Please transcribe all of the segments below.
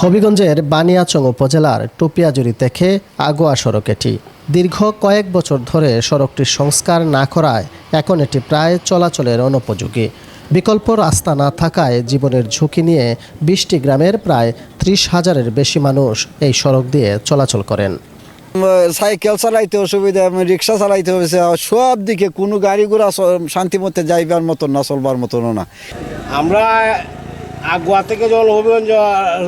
হবিগঞ্জের বানিয়াচং উপজেলার টুপিয়াজুরি থেকে আগোয়া সড়ক এটি। দীর্ঘ কয়েক বছর ধরে সড়কটির সংস্কার না করায় এখন এটি প্রায় চলাচলের অনুপযোগী। বিকল্প রাস্তা না থাকায় জীবনের ঝুঁকি নিয়ে বিশটি গ্রামের প্রায় ত্রিশ হাজারের বেশি মানুষ এই সড়ক দিয়ে চলাচল করেন। সাইকেল চালাইতে অসুবিধা রিক্সা চালাইতে হয়েছে সব দিকে কোনো গাড়ি ঘোড়া শান্তি মতে যাইবার মতন না চলবার মতনও না। আমরা আগুয়া থেকে যখন হবিগঞ্জ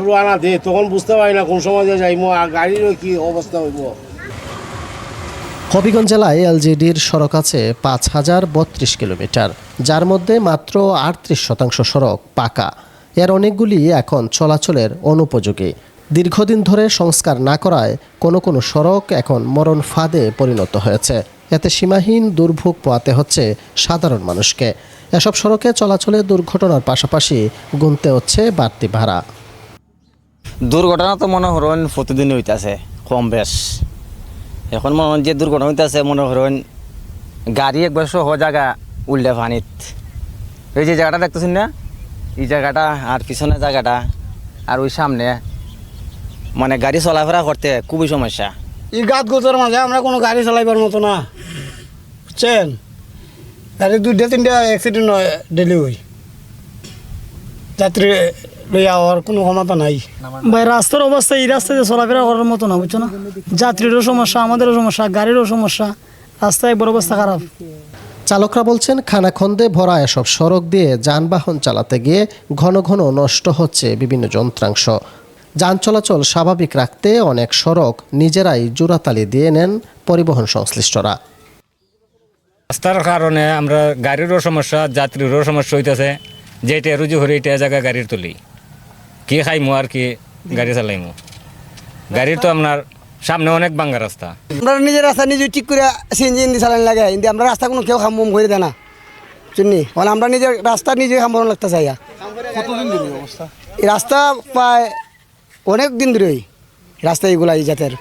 রোয়ানা দে, তখন বুঝতে পারি না কোন সময় যে যাইমো আর গাড়ির কি অবস্থা হইব। হবিগঞ্জ জেলায় এলজিডির সড়ক আছে পাঁচ হাজার বত্রিশ কিলোমিটার, যার মধ্যে মাত্র আটত্রিশ শতাংশ সড়ক পাকা। এর অনেকগুলি এখন চলাচলের অনুপযোগী। দীর্ঘদিন ধরে সংস্কার না করায় কোনো কোনো সড়ক এখন মরণ ফাঁদে পরিণত হয়েছে। এতে সীমাহীন দুর্ভোগ পোয়াতে হচ্ছে সাধারণ মানুষকে। এসব সড়কে চলাচলে দুর্ঘটনার পাশাপাশি গুনতে হচ্ছে বাড়তি ভাড়া। দুর্ঘটনা তো মনে হরণ প্রতিদিন হইতেছে কম বেশ। এখন মনে হন যে দুর্ঘটনা হইতেছে মনে হরণ গাড়ি একবার সহ জায়গা উল্লে পানিত এই যে জায়গাটা দেখতেছেন না? এই জায়গাটা আর পিছনে জায়গাটা আর ওই সামনে। মানে গাড়ি চলাফেরা করতে খুবই সমস্যা। এই গাত গোচর মাঝে আমরা কোনো গাড়ি চালাইবার মতো না। বুঝছেন? গাড়ি দুইটা তিনটা অ্যাক্সিডেন্ট হয় ডেলি হই যাত্রী লইয়া হওয়ার কোনো ক্ষমতা নাই। ভাই রাস্তার অবস্থা এই রাস্তাতে চলাফেরা করার মতো না বুঝছ না? যাত্রীরও সমস্যা আমাদেরও সমস্যা গাড়িরও সমস্যা রাস্তায় বড় অবস্থা খারাপ। চালকরা বলছেন খানাখন্দে ভরা এসব সড়ক দিয়ে যানবাহন চালাতে গিয়ে ঘন ঘন নষ্ট হচ্ছে বিভিন্ন যন্ত্রাংশ। যান চলাচল স্বাভাবিক রাখতে অনেক সড়ক নিজেরাই জোড়াতালি দিয়ে নেন পরিবহন সংশ্লিষ্টরা। রাস্তার কারণে আমরা গাড়িরও সমস্যা যাত্রীরও সমস্যা হইতেছে। যেটা রুজু হরে এটা জায়গা গাড়ির তুলি। কি খাইমু আর কি গাড়ি চালাইমু। গাড়ির তো আপনার সামনে অনেক বাঙ্গা রাস্তা। আমরা নিজের রাস্তা নিজে ঠিক করে সিএনজি ইন্দি চালান লাগে। কিন্তু আমরা রাস্তা কোনো কেউ খাম করে দেয় না। শুনি মানে আমরা নিজের রাস্তা নিজে খাম লাগতে চাই রাস্তা প্রায় অনেক দিন ধরেই রাস্তা এগুলা এই জাতের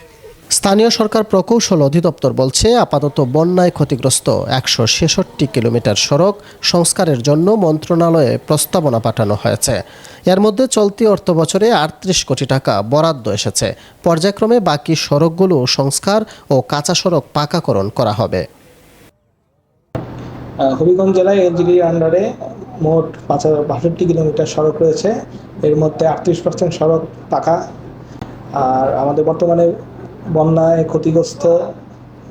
স্থানীয় সরকার প্রকৌশল অধিদপ্তর বলছে, আপাতত বন্যায় ক্ষতিগ্রস্ত একশো ছেষট্টি কিলোমিটার সড়ক সংস্কারের জন্য মন্ত্রণালয়ে প্রস্তাবনা পাঠানো হয়েছে। এর মধ্যে চলতি অর্থ বছরে আটত্রিশ কোটি টাকা বরাদ্দ এসেছে। পর্যায়ক্রমে বাকি সড়কগুলো সংস্কার ও কাঁচা সড়ক পাকাকরণ করা হবে। হবিগঞ্জ জেলায় এলজিডির আন্ডারে মোট পাঁচ হাজার বাষট্টি কিলোমিটার সড়ক রয়েছে। এর মধ্যে আটত্রিশ পার্সেন্ট সড়ক পাকা। আর আমাদের বর্তমানে বন্যায় ক্ষতিগ্রস্ত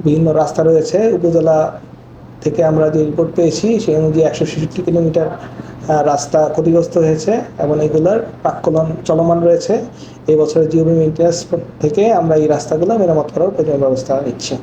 বিভিন্ন রাস্তা রয়েছে। উপজেলা থেকে আমরা যে রিপোর্ট পেয়েছি, সেই অনুযায়ী একশো ছেষট্টি কিলোমিটার রাস্তা ক্ষতিগ্রস্ত হয়েছে এবং এগুলোর প্রাক্কলন চলমান রয়েছে। এবছরের বছরের জিওবি মেনটেন্যান্স থেকে আমরা এই রাস্তাগুলো মেরামত করার প্রয়োজনীয় ব্যবস্থা নিচ্ছি।